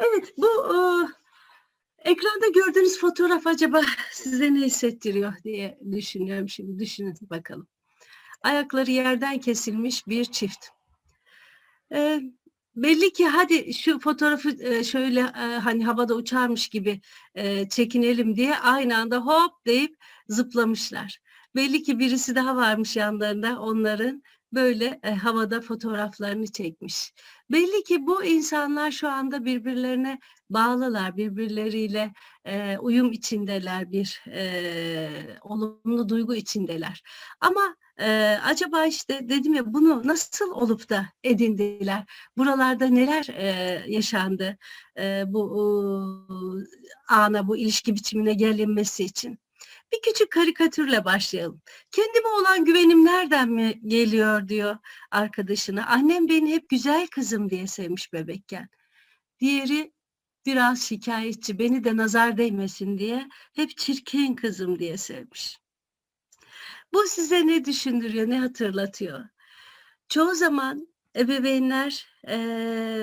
Evet, bu e, ekranda gördüğünüz fotoğraf acaba size ne hissettiriyor diye düşünüyorum şimdi. Düşünün bakalım. Ayakları yerden kesilmiş bir çift. E, belli ki hadi şu fotoğrafı e, şöyle e, hani havada uçarmış gibi e, çekinelim diye aynı anda hop deyip zıplamışlar. Belli ki birisi daha varmış yanlarında onların böyle e, havada fotoğraflarını çekmiş. Belli ki bu insanlar şu anda birbirlerine bağlılar, birbirleriyle e, uyum içindeler, bir e, olumlu duygu içindeler. Ama e, acaba işte dedim ya bunu nasıl olup da edindiler? Buralarda neler e, yaşandı e, bu e, ana, bu ilişki biçimine gelinmesi için? Bir küçük karikatürle başlayalım. Kendime olan güvenim nereden mi geliyor diyor arkadaşına. Annem beni hep güzel kızım diye sevmiş bebekken. Diğeri biraz şikayetçi, beni de nazar değmesin diye hep çirkin kızım diye sevmiş. Bu size ne düşündürüyor, ne hatırlatıyor? Çoğu zaman ebeveynler e,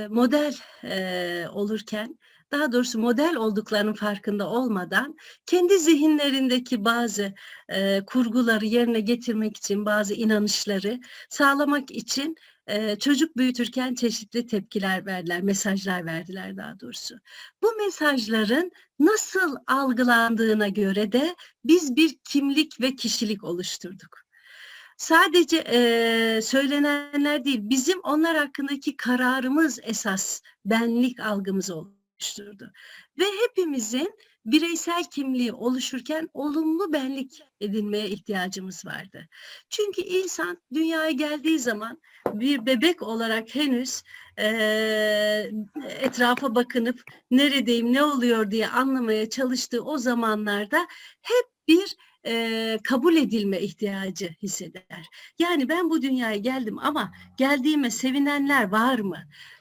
model e, olurken daha doğrusu model olduklarının farkında olmadan kendi zihinlerindeki bazı e, kurguları yerine getirmek için bazı inanışları sağlamak için e, çocuk büyütürken çeşitli tepkiler verdiler, mesajlar verdiler daha doğrusu. Bu mesajların nasıl algılandığına göre de biz bir kimlik ve kişilik oluşturduk sadece e, söylenenler değil, bizim onlar hakkındaki kararımız esas benlik algımız oluşturdu. Ve hepimizin bireysel kimliği oluşurken olumlu benlik edinmeye ihtiyacımız vardı. Çünkü insan dünyaya geldiği zaman bir bebek olarak henüz e, etrafa bakınıp neredeyim, ne oluyor diye anlamaya çalıştığı o zamanlarda hep bir e, kabul edilme ihtiyacı hisseder. Yani ben bu dünyaya geldim ama geldiğime sevinenler var mı?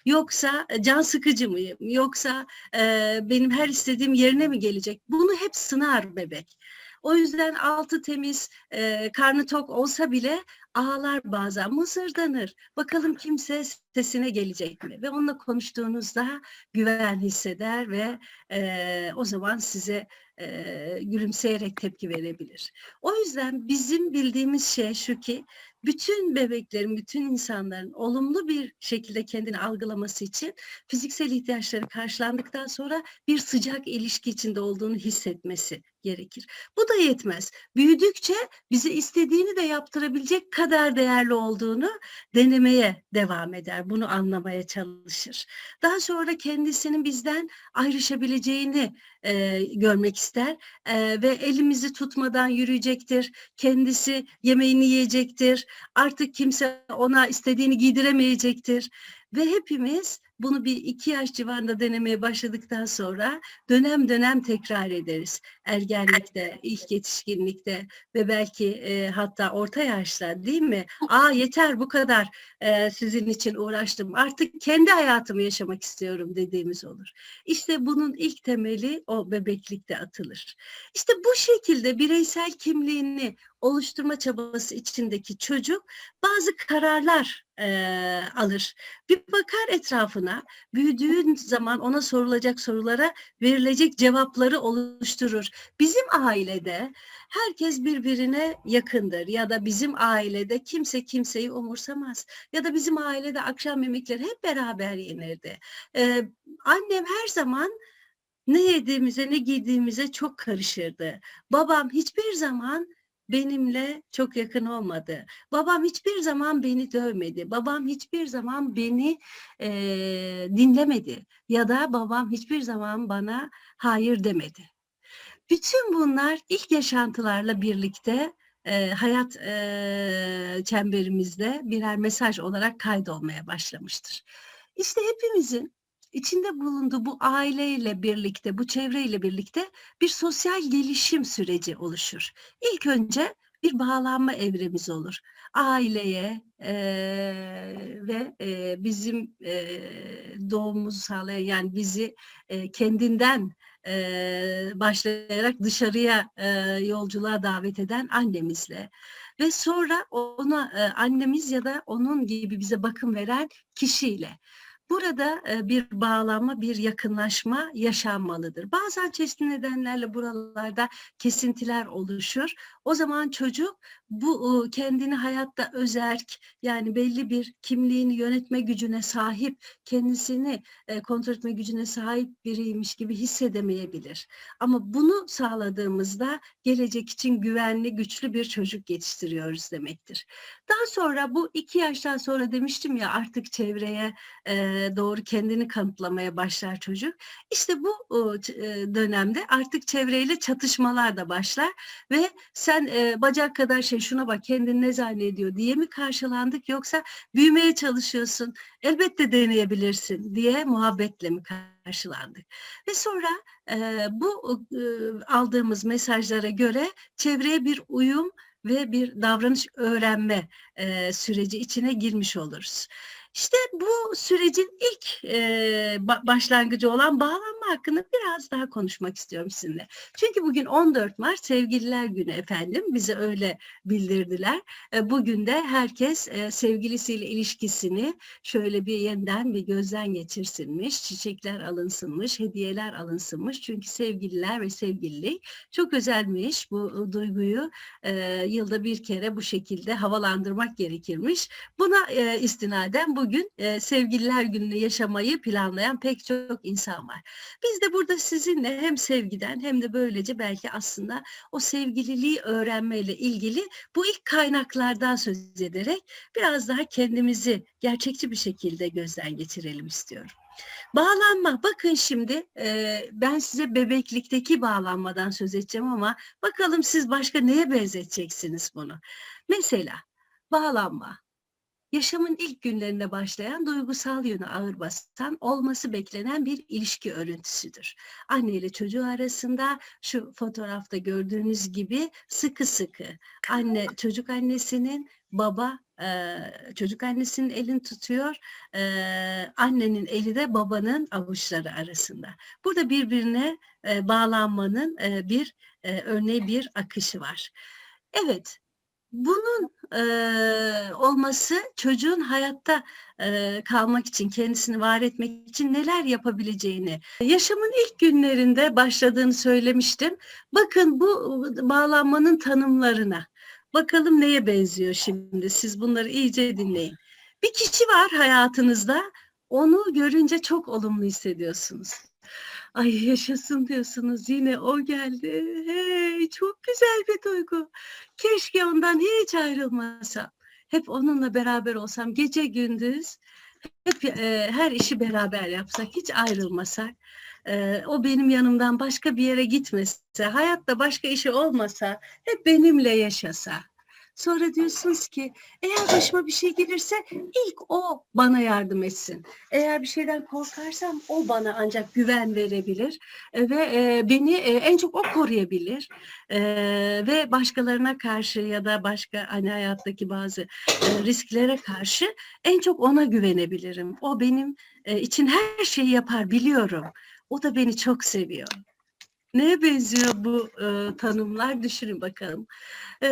Yoksa can sıkıcı mıyım? Yoksa e, benim her istediğim yerine mi gelecek? Bunu hep sınar bebek. O yüzden altı temiz, e, karnı tok olsa bile ağlar bazen, mızırdanır. Bakalım kimse sesine gelecek mi? Ve onunla konuştuğunuzda güven hisseder ve e, o zaman size e, gülümseyerek tepki verebilir. O yüzden bizim bildiğimiz şey şu ki bütün bebeklerin, bütün insanların olumlu bir şekilde kendini algılaması için fiziksel ihtiyaçları karşılandıktan sonra bir sıcak ilişki içinde olduğunu hissetmesi gerekir. Bu da yetmez. Büyüdükçe bize istediğini de yaptırabilecek kadar değerli olduğunu denemeye devam eder. Bunu anlamaya çalışır. Daha sonra kendisinin bizden ayrışabileceğini e, görmek ister e, ve elimizi tutmadan yürüyecektir. Kendisi yemeğini yiyecektir. Artık kimse ona istediğini giydiremeyecektir. Ve hepimiz bunu bir iki yaş civarında denemeye başladıktan sonra dönem dönem tekrar ederiz. Ergenlikte, ilk yetişkinlikte ve belki e, hatta orta yaşta değil mi? Aa yeter bu kadar e, sizin için uğraştım. Artık kendi hayatımı yaşamak istiyorum dediğimiz olur. İşte bunun ilk temeli o bebeklikte atılır. İşte bu şekilde bireysel kimliğini oluşturma çabası içindeki çocuk bazı kararlar e, alır. Bir bakar etrafına, büyüdüğün zaman ona sorulacak sorulara verilecek cevapları oluşturur. Bizim ailede herkes birbirine yakındır ya da bizim ailede kimse kimseyi umursamaz ya da bizim ailede akşam yemekleri hep beraber yenirdi. Ee, annem her zaman ne yediğimize ne giydiğimize çok karışırdı. Babam hiçbir zaman benimle çok yakın olmadı. Babam hiçbir zaman beni dövmedi. Babam hiçbir zaman beni e, dinlemedi. Ya da babam hiçbir zaman bana hayır demedi. Bütün bunlar ilk yaşantılarla birlikte e, hayat e, çemberimizde birer mesaj olarak kaydolmaya başlamıştır. İşte hepimizin içinde bulunduğu bu aileyle birlikte, bu çevreyle birlikte bir sosyal gelişim süreci oluşur. İlk önce bir bağlanma evremiz olur. Aileye e, ve e, bizim e, doğumumuzu sağlayan yani bizi e, kendinden e, başlayarak dışarıya e, yolculuğa davet eden annemizle ve sonra ona e, annemiz ya da onun gibi bize bakım veren kişiyle Burada e, bir bağlanma, bir yakınlaşma yaşanmalıdır. Bazen çeşitli nedenlerle buralarda kesintiler oluşur. O zaman çocuk bu kendini hayatta özerk yani belli bir kimliğini yönetme gücüne sahip, kendisini e, kontrol etme gücüne sahip biriymiş gibi hissedemeyebilir. Ama bunu sağladığımızda gelecek için güvenli, güçlü bir çocuk yetiştiriyoruz demektir. Daha sonra bu iki yaştan sonra demiştim ya artık çevreye e, doğru kendini kanıtlamaya başlar çocuk. İşte bu dönemde artık çevreyle çatışmalar da başlar ve sen bacak kadar şey şuna bak kendini ne zannediyor diye mi karşılandık yoksa büyümeye çalışıyorsun elbette deneyebilirsin diye muhabbetle mi karşılandık? Ve sonra bu aldığımız mesajlara göre çevreye bir uyum ve bir davranış öğrenme e, süreci içine girmiş oluruz. İşte bu sürecin ilk e, ba- başlangıcı olan bağlanma hakkında biraz daha konuşmak istiyorum sizinle. Çünkü bugün 14 Mart Sevgililer Günü efendim bize öyle bildirdiler. E, bugün de herkes e, sevgilisiyle ilişkisini şöyle bir yeniden bir gözden geçirsinmiş, çiçekler alınsınmış, hediyeler alınsınmış. Çünkü sevgililer ve sevgililik çok özelmiş bu duyguyu e, yılda bir kere bu şekilde havalandırmak gerekirmiş. Buna e, istinaden bugün e, sevgililer gününü yaşamayı planlayan pek çok insan var. Biz de burada sizinle hem sevgiden hem de böylece belki aslında o sevgililiği öğrenmeyle ilgili bu ilk kaynaklardan söz ederek biraz daha kendimizi gerçekçi bir şekilde gözden geçirelim istiyorum. Bağlanma. Bakın şimdi e, ben size bebeklikteki bağlanmadan söz edeceğim ama bakalım siz başka neye benzeteceksiniz bunu? Mesela bağlanma. Yaşamın ilk günlerinde başlayan duygusal yönü ağır basan olması beklenen bir ilişki örüntüsüdür. Anne ile çocuğu arasında şu fotoğrafta gördüğünüz gibi sıkı sıkı anne çocuk annesinin baba e, çocuk annesinin elini tutuyor e, annenin eli de babanın avuçları arasında. Burada birbirine e, bağlanmanın bir örneği bir akışı var. Evet bunun e, olması çocuğun hayatta e, kalmak için, kendisini var etmek için neler yapabileceğini, yaşamın ilk günlerinde başladığını söylemiştim. Bakın bu bağlanmanın tanımlarına. Bakalım neye benziyor şimdi? Siz bunları iyice dinleyin. Bir kişi var hayatınızda, onu görünce çok olumlu hissediyorsunuz. Ay yaşasın diyorsunuz yine o geldi. Hey çok güzel bir duygu. Keşke ondan hiç ayrılmasam. Hep onunla beraber olsam gece gündüz hep e, her işi beraber yapsak hiç ayrılmasak. E, o benim yanımdan başka bir yere gitmese, hayatta başka işi olmasa, hep benimle yaşasa. Sonra diyorsunuz ki eğer başıma bir şey gelirse ilk o bana yardım etsin. Eğer bir şeyden korkarsam o bana ancak güven verebilir e, ve e, beni e, en çok o koruyabilir E, ve başkalarına karşı ya da başka hani hayattaki bazı e, risklere karşı en çok ona güvenebilirim. O benim e, için her şeyi yapar biliyorum. O da beni çok seviyor. Neye benziyor bu e, tanımlar? Düşünün bakalım. E,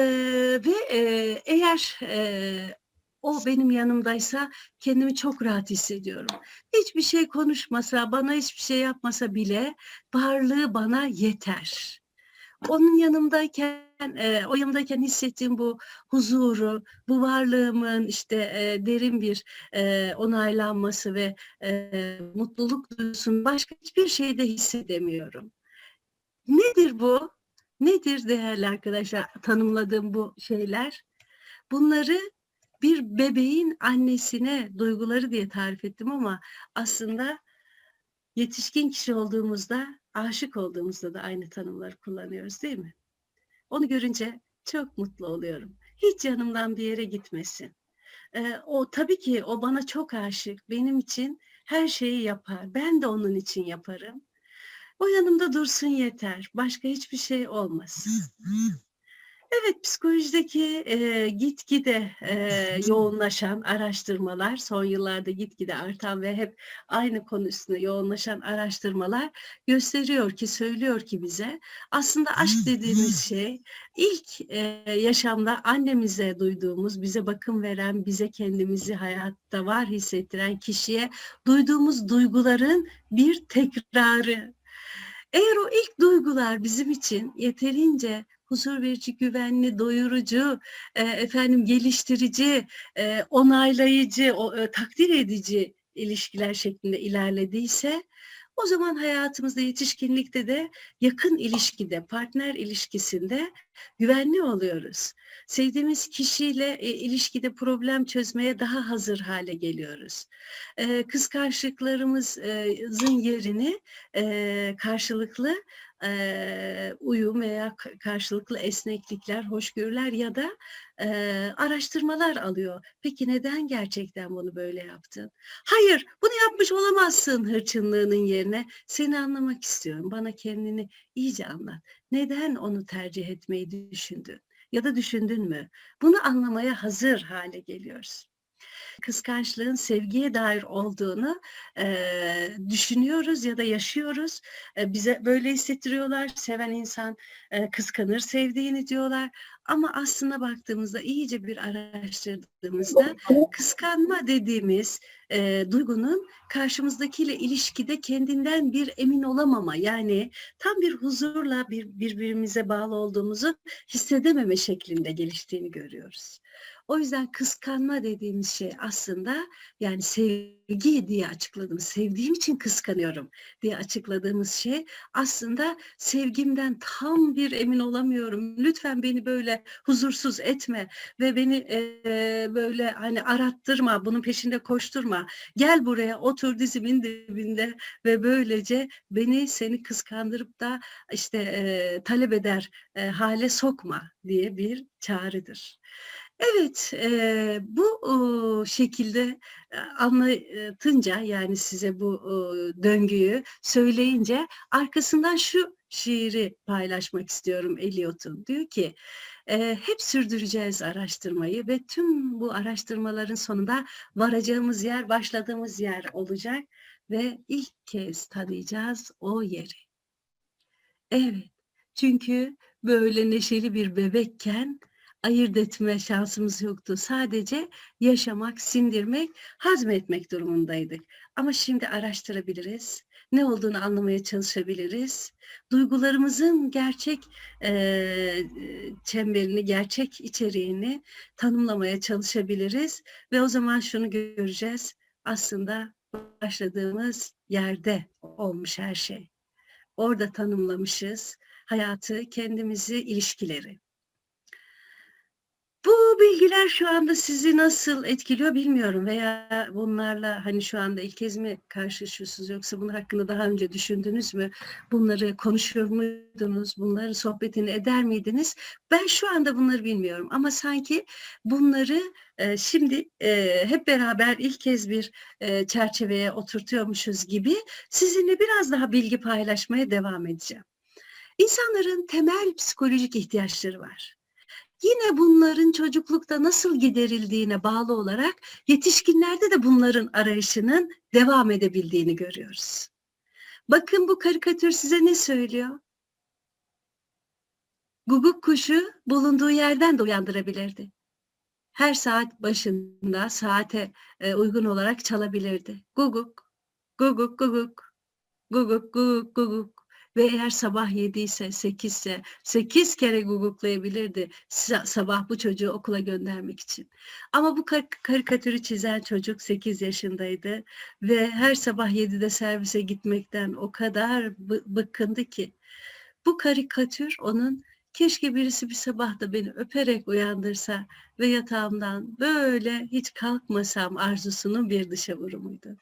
ve e, eğer e, o benim yanımdaysa kendimi çok rahat hissediyorum. Hiçbir şey konuşmasa, bana hiçbir şey yapmasa bile varlığı bana yeter. Onun yanımdayken, e, o yanımdayken hissettiğim bu huzuru, bu varlığımın işte e, derin bir e, onaylanması ve e, mutluluk duygusunu başka hiçbir şeyde hissedemiyorum. Nedir bu? Nedir değerli arkadaşlar tanımladığım bu şeyler? Bunları bir bebeğin annesine duyguları diye tarif ettim ama aslında yetişkin kişi olduğumuzda, aşık olduğumuzda da aynı tanımları kullanıyoruz değil mi? Onu görünce çok mutlu oluyorum. Hiç yanımdan bir yere gitmesin. Ee, o tabii ki o bana çok aşık. Benim için her şeyi yapar. Ben de onun için yaparım. O yanımda dursun yeter. Başka hiçbir şey olmasın. Evet, psikolojideki e, gitgide e, yoğunlaşan araştırmalar, son yıllarda gitgide artan ve hep aynı konu üstüne yoğunlaşan araştırmalar gösteriyor ki, söylüyor ki bize aslında aşk dediğimiz şey ilk e, yaşamda annemize duyduğumuz, bize bakım veren, bize kendimizi hayatta var hissettiren kişiye duyduğumuz duyguların bir tekrarı. Eğer o ilk duygular bizim için yeterince huzur verici, güvenli, doyurucu, e, efendim geliştirici, e, onaylayıcı, o, e, takdir edici ilişkiler şeklinde ilerlediyse o zaman hayatımızda yetişkinlikte de yakın ilişkide, partner ilişkisinde güvenli oluyoruz. Sevdiğimiz kişiyle e, ilişkide problem çözmeye daha hazır hale geliyoruz. E, kıskançlıklarımızın yerini e, karşılıklı e, uyum veya karşılıklı esneklikler, hoşgörüler ya da e, araştırmalar alıyor. Peki neden gerçekten bunu böyle yaptın? Hayır, bunu yapmış olamazsın hırçınlığının yerine. Seni anlamak istiyorum. Bana kendini iyice anlat. Neden onu tercih etmeyi düşündün? Ya da düşündün mü? Bunu anlamaya hazır hale geliyoruz kıskançlığın sevgiye dair olduğunu e, düşünüyoruz ya da yaşıyoruz. E, bize böyle hissettiriyorlar. Seven insan e, kıskanır sevdiğini diyorlar. Ama aslında baktığımızda iyice bir araştırdığımızda kıskanma dediğimiz e, duygunun karşımızdakiyle ilişkide kendinden bir emin olamama yani tam bir huzurla bir, birbirimize bağlı olduğumuzu hissedememe şeklinde geliştiğini görüyoruz. O yüzden kıskanma dediğimiz şey aslında yani sevgi diye açıkladığımız, sevdiğim için kıskanıyorum diye açıkladığımız şey aslında sevgimden tam bir emin olamıyorum. Lütfen beni böyle huzursuz etme ve beni e, böyle hani arattırma, bunun peşinde koşturma. Gel buraya otur dizimin dibinde ve böylece beni seni kıskandırıp da işte e, talep eder e, hale sokma diye bir çağrıdır. Evet, eee, bu, uuu, şekilde, anlatınca, yani, size bu, uuu, döngüyü söyleyince arkasından şu şiiri paylaşmak istiyorum Eliot'un. Diyor ki, eee, "Hep sürdüreceğiz araştırmayı ve tüm bu araştırmaların sonunda varacağımız yer, başladığımız yer olacak ve ilk kez tanıyacağız o yeri." Evet, çünkü böyle neşeli bir bebekken ayırt etme şansımız yoktu. Sadece yaşamak, sindirmek, hazmetmek durumundaydık. Ama şimdi araştırabiliriz. Ne olduğunu anlamaya çalışabiliriz. Duygularımızın gerçek e, çemberini, gerçek içeriğini tanımlamaya çalışabiliriz. Ve o zaman şunu göreceğiz. Aslında başladığımız yerde olmuş her şey. Orada tanımlamışız hayatı, kendimizi, ilişkileri. Bu bilgiler şu anda sizi nasıl etkiliyor bilmiyorum veya bunlarla hani şu anda ilk kez mi karşılaşıyorsunuz yoksa bunun hakkında daha önce düşündünüz mü? Bunları konuşuyor muydunuz? Bunların sohbetini eder miydiniz? Ben şu anda bunları bilmiyorum ama sanki bunları e, şimdi e, hep beraber ilk kez bir e, çerçeveye oturtuyormuşuz gibi sizinle biraz daha bilgi paylaşmaya devam edeceğim. İnsanların temel psikolojik ihtiyaçları var yine bunların çocuklukta nasıl giderildiğine bağlı olarak yetişkinlerde de bunların arayışının devam edebildiğini görüyoruz. Bakın bu karikatür size ne söylüyor? Guguk kuşu bulunduğu yerden de uyandırabilirdi. Her saat başında saate e, uygun olarak çalabilirdi. Guguk, guguk, guguk, guguk, guguk, guguk ve eğer sabah yediyse, sekizse, sekiz kere guguklayabilirdi sabah bu çocuğu okula göndermek için. Ama bu kar karikatürü çizen çocuk sekiz yaşındaydı ve her sabah yedide servise gitmekten o kadar bıkkındı ki bu karikatür onun keşke birisi bir sabah da beni öperek uyandırsa ve yatağımdan böyle hiç kalkmasam arzusunun bir dışa vurumuydu.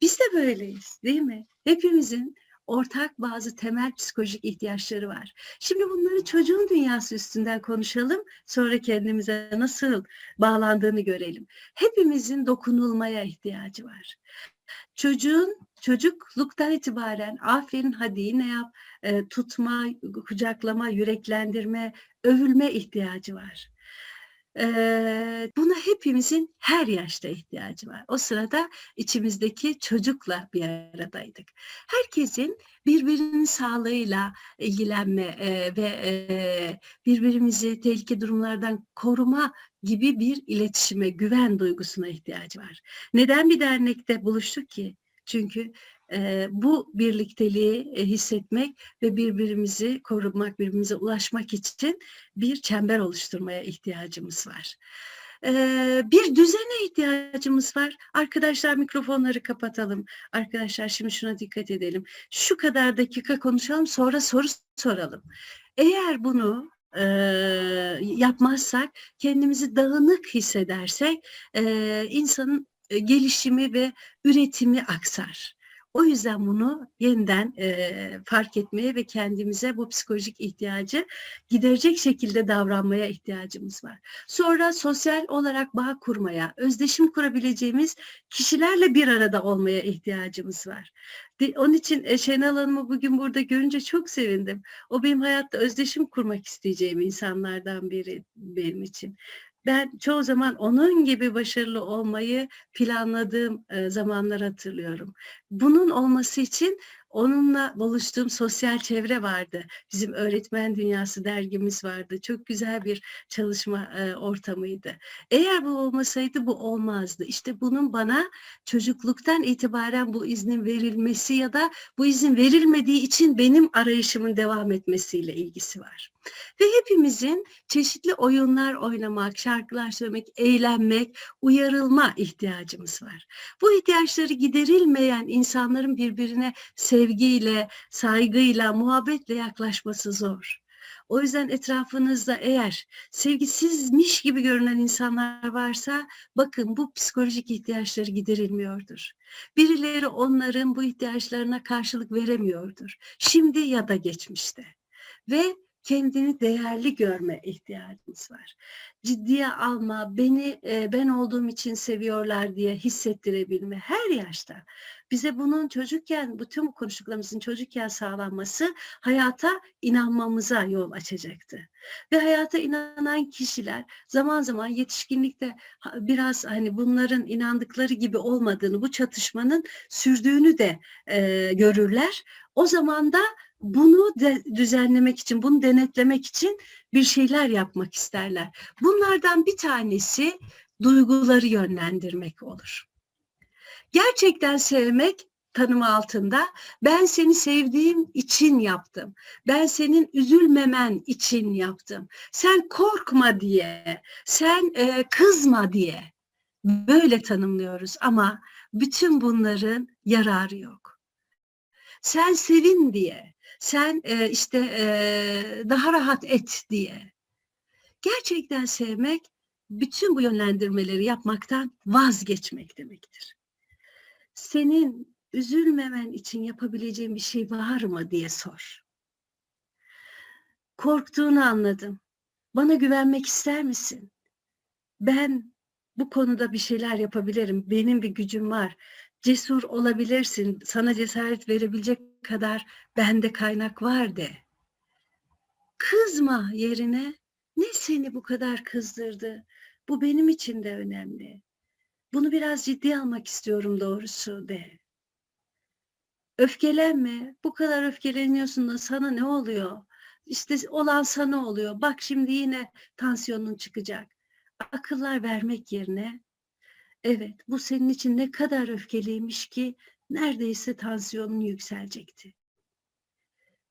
Biz de böyleyiz değil mi? Hepimizin ortak bazı temel psikolojik ihtiyaçları var. Şimdi bunları çocuğun dünyası üstünden konuşalım. Sonra kendimize nasıl bağlandığını görelim. Hepimizin dokunulmaya ihtiyacı var. Çocuğun çocukluktan itibaren aferin hadi yine yap, e, tutma, kucaklama, yüreklendirme, övülme ihtiyacı var. Eee, buna hepimizin her yaşta ihtiyacı var. O sırada içimizdeki çocukla bir aradaydık. Herkesin birbirinin sağlığıyla ilgilenme eee, ve eee, birbirimizi tehlike durumlardan koruma gibi bir iletişime, güven duygusuna ihtiyacı var. Neden bir dernekte buluştuk ki? Çünkü bu birlikteliği e, hissetmek ve birbirimizi korumak, birbirimize ulaşmak için bir çember oluşturmaya ihtiyacımız var. Bir düzene ihtiyacımız var. Arkadaşlar mikrofonları kapatalım. Arkadaşlar şimdi şuna dikkat edelim. Şu kadar dakika konuşalım sonra soru soralım. Eğer bunu eee, yapmazsak, kendimizi dağınık hissedersek eee, insanın e, gelişimi ve üretimi aksar. O yüzden bunu yeniden eee, fark etmeye ve kendimize bu psikolojik ihtiyacı giderecek şekilde davranmaya ihtiyacımız var. Sonra sosyal olarak bağ kurmaya, özdeşim kurabileceğimiz kişilerle bir arada olmaya ihtiyacımız var. Onun için e, Şenal Hanım'ı bugün burada görünce çok sevindim. O benim hayatta özdeşim kurmak isteyeceğim insanlardan biri benim için. Ben çoğu zaman onun gibi başarılı olmayı planladığım zamanlar hatırlıyorum. Bunun olması için onunla buluştuğum sosyal çevre vardı. Bizim öğretmen dünyası dergimiz vardı. Çok güzel bir çalışma e, ortamıydı. Eğer bu olmasaydı bu olmazdı. İşte bunun bana çocukluktan itibaren bu iznin verilmesi ya da bu izin verilmediği için benim arayışımın devam etmesiyle ilgisi var. Ve hepimizin çeşitli oyunlar oynamak, şarkılar söylemek, eğlenmek, uyarılma ihtiyacımız var. Bu ihtiyaçları giderilmeyen insanların birbirine sevgiyle, saygıyla, muhabbetle yaklaşması zor. O yüzden etrafınızda eğer sevgisizmiş gibi görünen insanlar varsa bakın bu psikolojik ihtiyaçları giderilmiyordur. Birileri onların bu ihtiyaçlarına karşılık veremiyordur. Şimdi ya da geçmişte. Ve kendini değerli görme ihtiyacımız var. Ciddiye alma, beni e, ben olduğum için seviyorlar diye hissettirebilme her yaşta. Bize bunun çocukken, bütün bu konuştuklarımızın çocukken sağlanması hayata inanmamıza yol açacaktı. Ve hayata inanan kişiler zaman zaman yetişkinlikte biraz hani bunların inandıkları gibi olmadığını, bu çatışmanın sürdüğünü de e, görürler. O zaman da bunu de, düzenlemek için, bunu denetlemek için bir şeyler yapmak isterler. Bunlardan bir tanesi duyguları yönlendirmek olur. Gerçekten sevmek tanımı altında ben seni sevdiğim için yaptım. Ben senin üzülmemen için yaptım. Sen korkma diye, sen e, kızma diye böyle tanımlıyoruz ama bütün bunların yararı yok. Sen sevin diye, sen e, işte e, daha rahat et diye. Gerçekten sevmek bütün bu yönlendirmeleri yapmaktan vazgeçmek demektir. Senin üzülmemen için yapabileceğin bir şey var mı diye sor. Korktuğunu anladım. Bana güvenmek ister misin? Ben bu konuda bir şeyler yapabilirim. Benim bir gücüm var. Cesur olabilirsin. Sana cesaret verebilecek kadar bende kaynak var de. Kızma yerine ne seni bu kadar kızdırdı? Bu benim için de önemli. Bunu biraz ciddiye almak istiyorum doğrusu de. Öfkelenme. Bu kadar öfkeleniyorsun da sana ne oluyor? İşte olan sana oluyor. Bak şimdi yine tansiyonun çıkacak. Akıllar vermek yerine evet bu senin için ne kadar öfkeliymiş ki neredeyse tansiyonun yükselecekti.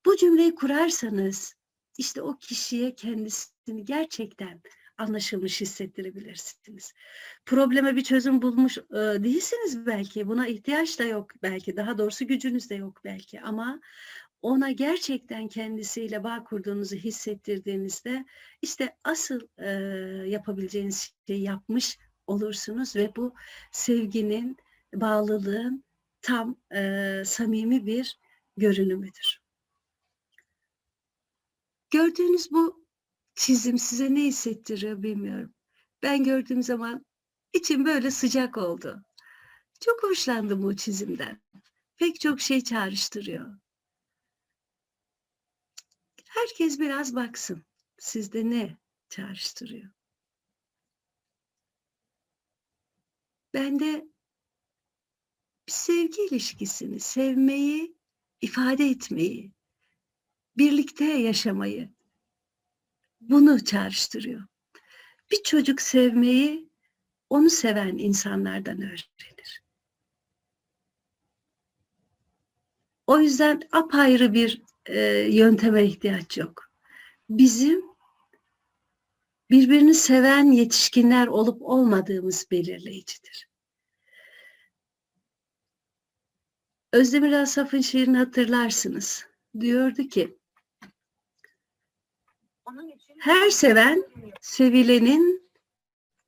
Bu cümleyi kurarsanız işte o kişiye kendisini gerçekten anlaşılmış hissettirebilirsiniz. Probleme bir çözüm bulmuş e, değilsiniz belki. Buna ihtiyaç da yok belki. Daha doğrusu gücünüz de yok belki. Ama ona gerçekten kendisiyle bağ kurduğunuzu hissettirdiğinizde işte asıl e, yapabileceğiniz şeyi yapmış olursunuz ve bu sevginin, bağlılığın tam e, samimi bir görünümüdür. Gördüğünüz bu çizim size ne hissettiriyor bilmiyorum. Ben gördüğüm zaman içim böyle sıcak oldu. Çok hoşlandım bu çizimden. pek çok şey çağrıştırıyor. Herkes biraz baksın. Sizde ne çağrıştırıyor? Bende bir sevgi ilişkisini, sevmeyi, ifade etmeyi, birlikte yaşamayı bunu çağrıştırıyor. Bir çocuk sevmeyi onu seven insanlardan öğrenir. O yüzden apayrı bir e, yönteme ihtiyaç yok. Bizim birbirini seven yetişkinler olup olmadığımız belirleyicidir. Özdemir Asaf'ın şiirini hatırlarsınız. Diyordu ki, her seven sevilenin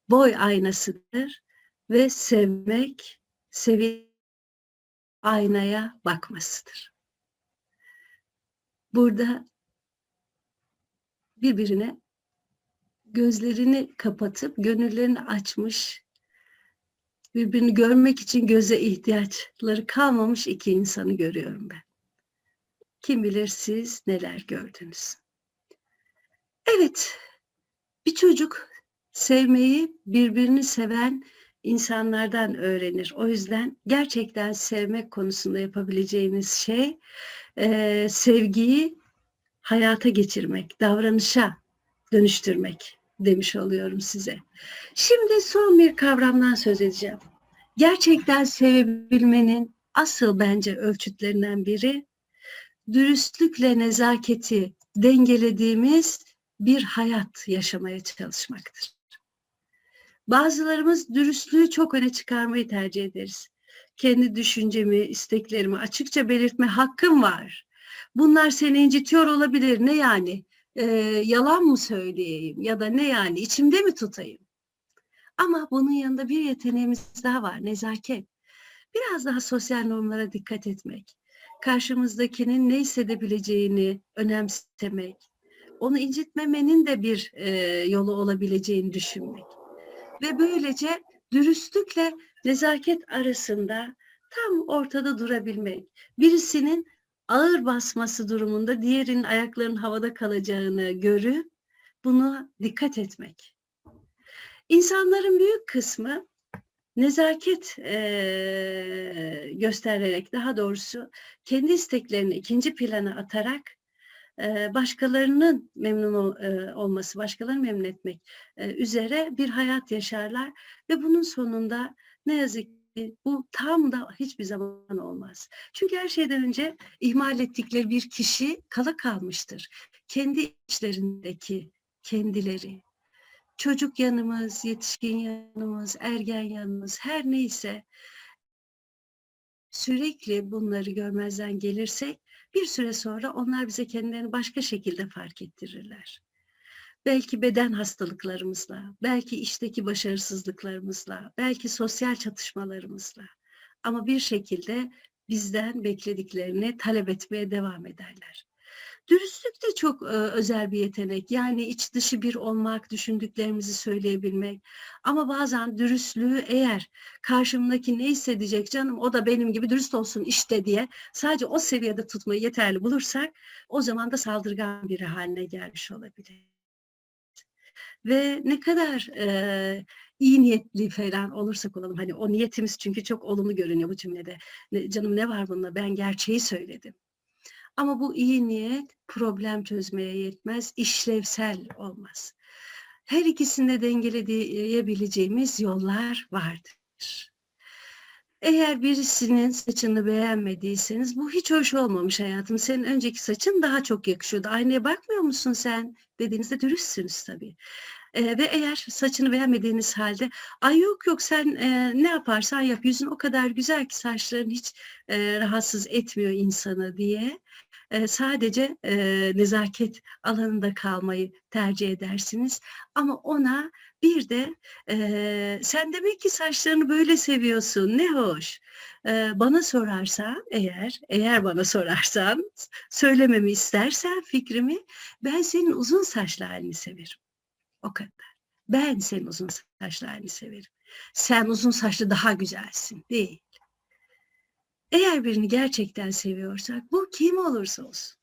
boy aynasıdır ve sevmek sevi aynaya bakmasıdır. Burada birbirine gözlerini kapatıp gönüllerini açmış, birbirini görmek için göze ihtiyaçları kalmamış iki insanı görüyorum ben. Kim bilir siz neler gördünüz. Evet, bir çocuk sevmeyi birbirini seven insanlardan öğrenir. O yüzden gerçekten sevmek konusunda yapabileceğiniz şey e, sevgiyi hayata geçirmek, davranışa dönüştürmek demiş oluyorum size. Şimdi son bir kavramdan söz edeceğim. Gerçekten sevebilmenin asıl bence ölçütlerinden biri dürüstlükle nezaketi dengelediğimiz bir hayat yaşamaya çalışmaktır. Bazılarımız dürüstlüğü çok öne çıkarmayı tercih ederiz. Kendi düşüncemi, isteklerimi açıkça belirtme hakkım var. Bunlar seni incitiyor olabilir. Ne yani? Ee, yalan mı söyleyeyim ya da ne yani içimde mi tutayım? Ama bunun yanında bir yeteneğimiz daha var. Nezaket. Biraz daha sosyal normlara dikkat etmek. Karşımızdakinin ne hissedebileceğini önemsemek. Onu incitmemenin de bir e, yolu olabileceğini düşünmek ve böylece dürüstlükle nezaket arasında tam ortada durabilmek. Birisinin ağır basması durumunda diğerinin ayaklarının havada kalacağını görüp bunu dikkat etmek. İnsanların büyük kısmı nezaket e, göstererek daha doğrusu kendi isteklerini ikinci plana atarak başkalarının memnun olması, başkalarını memnun etmek üzere bir hayat yaşarlar ve bunun sonunda ne yazık bu tam da hiçbir zaman olmaz. Çünkü her şeyden önce ihmal ettikleri bir kişi kala kalmıştır. Kendi içlerindeki kendileri, çocuk yanımız, yetişkin yanımız, ergen yanımız her neyse sürekli bunları görmezden gelirsek bir süre sonra onlar bize kendilerini başka şekilde fark ettirirler. Belki beden hastalıklarımızla, belki işteki başarısızlıklarımızla, belki sosyal çatışmalarımızla ama bir şekilde bizden beklediklerini talep etmeye devam ederler. Dürüstlük de çok e, özel bir yetenek. Yani iç dışı bir olmak, düşündüklerimizi söyleyebilmek. Ama bazen dürüstlüğü eğer karşımdaki ne hissedecek canım o da benim gibi dürüst olsun işte diye sadece o seviyede tutmayı yeterli bulursak o zaman da saldırgan biri haline gelmiş olabilir. Ve ne kadar e, iyi niyetli falan olursak olalım hani o niyetimiz çünkü çok olumlu görünüyor bu cümlede. Ne, canım ne var bunda ben gerçeği söyledim ama bu iyi niyet problem çözmeye yetmez, işlevsel olmaz. Her ikisinde dengeleyebileceğimiz yollar vardır. Eğer birisinin saçını beğenmediyseniz bu hiç hoş olmamış hayatım. Senin önceki saçın daha çok yakışıyordu. Aynaya bakmıyor musun sen dediğinizde dürüstsünüz tabii. E, ve eğer saçını beğenmediğiniz halde ay yok yok sen e, ne yaparsan yap yüzün o kadar güzel ki saçların hiç e, rahatsız etmiyor insanı diye e, sadece e, nezaket alanında kalmayı tercih edersiniz. Ama ona bir de e, sen demek ki saçlarını böyle seviyorsun ne hoş. E, bana sorarsan eğer eğer bana sorarsan söylememi istersen fikrimi ben senin uzun saçlı halini severim. O kadar. Ben senin uzun saçlı halini severim. Sen uzun saçlı daha güzelsin değil. Eğer birini gerçekten seviyorsak bu kim olursa olsun.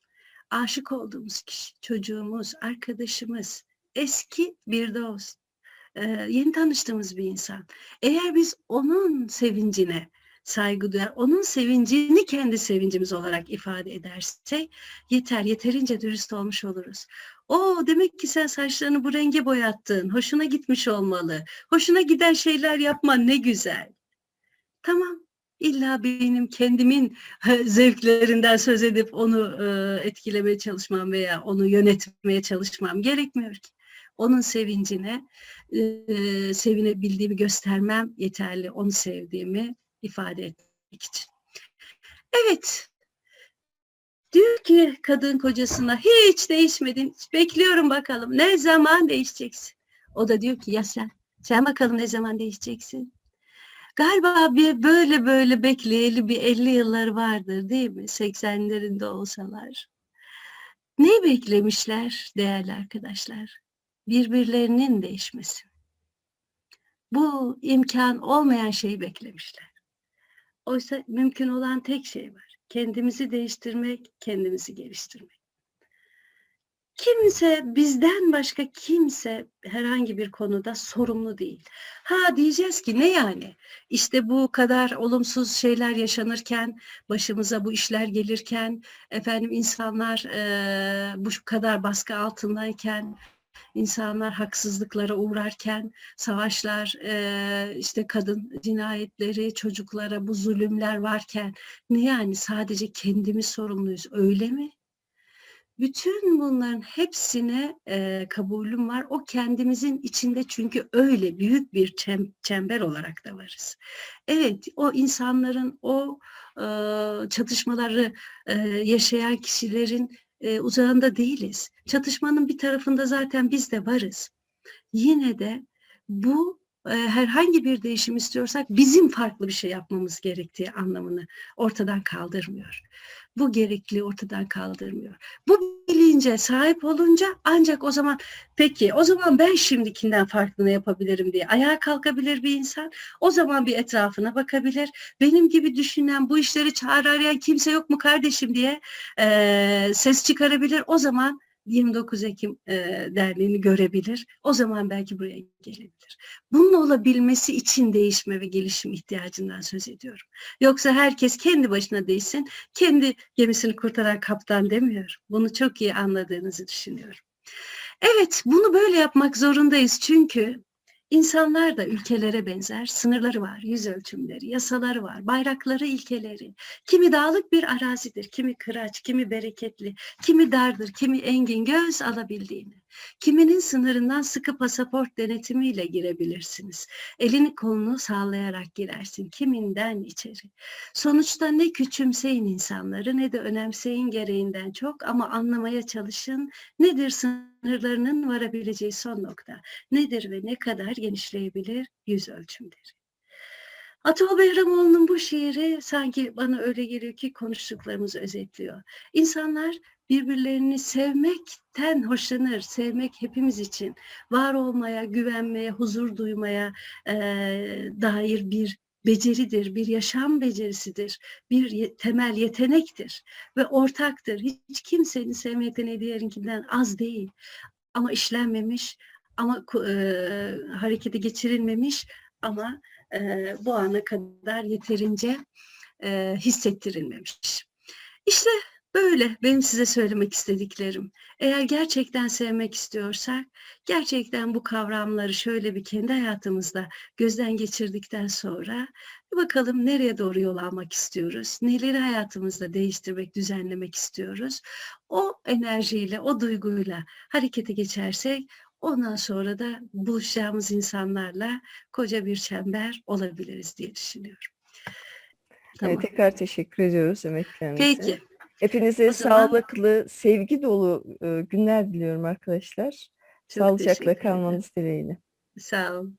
Aşık olduğumuz kişi, çocuğumuz, arkadaşımız, eski bir dost, e, yeni tanıştığımız bir insan. Eğer biz onun sevincine saygı duyar, onun sevincini kendi sevincimiz olarak ifade edersek yeter, yeterince dürüst olmuş oluruz. O demek ki sen saçlarını bu renge boyattın, hoşuna gitmiş olmalı. Hoşuna giden şeyler yapman ne güzel. Tamam, illa benim kendimin zevklerinden söz edip onu etkilemeye çalışmam veya onu yönetmeye çalışmam gerekmiyor ki. Onun sevincine e, sevinebildiğimi göstermem yeterli, onu sevdiğimi ifade etmek için. Evet, diyor ki kadın kocasına hiç değişmedin, bekliyorum bakalım ne zaman değişeceksin. O da diyor ki ya sen, sen bakalım ne zaman değişeceksin. Galiba bir böyle böyle bekleyeli bir 50 yılları vardır değil mi? 80'lerinde olsalar. Ne beklemişler değerli arkadaşlar? Birbirlerinin değişmesi. Bu imkan olmayan şeyi beklemişler. Oysa mümkün olan tek şey var. Kendimizi değiştirmek, kendimizi geliştirmek. Kimse bizden başka kimse herhangi bir konuda sorumlu değil. Ha diyeceğiz ki ne yani? İşte bu kadar olumsuz şeyler yaşanırken, başımıza bu işler gelirken, efendim insanlar e, bu kadar baskı altındayken, insanlar haksızlıklara uğrarken, savaşlar, e, işte kadın cinayetleri, çocuklara bu zulümler varken, ne yani sadece kendimiz sorumluyuz öyle mi? Bütün bunların hepsine e, kabulüm var. O kendimizin içinde çünkü öyle büyük bir çem, çember olarak da varız. Evet, o insanların, o e, çatışmaları e, yaşayan kişilerin e, uzağında değiliz. Çatışmanın bir tarafında zaten biz de varız. Yine de bu e, herhangi bir değişim istiyorsak bizim farklı bir şey yapmamız gerektiği anlamını ortadan kaldırmıyor bu gerekli ortadan kaldırmıyor. Bu bilince sahip olunca ancak o zaman peki o zaman ben şimdikinden farklı ne yapabilirim diye ayağa kalkabilir bir insan. O zaman bir etrafına bakabilir. Benim gibi düşünen bu işleri çağrı arayan kimse yok mu kardeşim diye e, ses çıkarabilir. O zaman 29 Ekim e, Derneği'ni görebilir. O zaman belki buraya gelebilir. Bunun olabilmesi için değişme ve gelişim ihtiyacından söz ediyorum. Yoksa herkes kendi başına değilsin, kendi gemisini kurtaran kaptan demiyor. Bunu çok iyi anladığınızı düşünüyorum. Evet, bunu böyle yapmak zorundayız çünkü İnsanlar da ülkelere benzer, sınırları var, yüz ölçümleri, yasaları var, bayrakları, ilkeleri. Kimi dağlık bir arazidir, kimi kıraç, kimi bereketli, kimi dardır, kimi engin göz alabildiğini. Kiminin sınırından sıkı pasaport denetimiyle girebilirsiniz. Elini kolunu sağlayarak girersin. Kiminden içeri. Sonuçta ne küçümseyin insanları ne de önemseyin gereğinden çok ama anlamaya çalışın. Nedir sınırlarının varabileceği son nokta? Nedir ve ne kadar genişleyebilir yüz ölçümleri? Atol Behramoğlu'nun bu şiiri sanki bana öyle geliyor ki konuştuklarımızı özetliyor. İnsanlar birbirlerini sevmekten hoşlanır. Sevmek hepimiz için var olmaya, güvenmeye, huzur duymaya e, dair bir beceridir, bir yaşam becerisidir, bir temel yetenektir ve ortaktır. Hiç kimsenin sevme yeteneği diğerinkinden az değil ama işlenmemiş, ama e, harekete geçirilmemiş ama e, bu ana kadar yeterince e, hissettirilmemiş. İşte Böyle benim size söylemek istediklerim. Eğer gerçekten sevmek istiyorsak, gerçekten bu kavramları şöyle bir kendi hayatımızda gözden geçirdikten sonra bakalım nereye doğru yol almak istiyoruz, neleri hayatımızda değiştirmek, düzenlemek istiyoruz. O enerjiyle, o duyguyla harekete geçersek ondan sonra da buluşacağımız insanlarla koca bir çember olabiliriz diye düşünüyorum. Tamam. Evet, tekrar teşekkür ediyoruz emeklerinize. Peki. Hepinize O zaman- sağlıklı, sevgi dolu e, günler diliyorum arkadaşlar. Çok Sağlıcakla kalmanız dileğiyle. Sağ olun.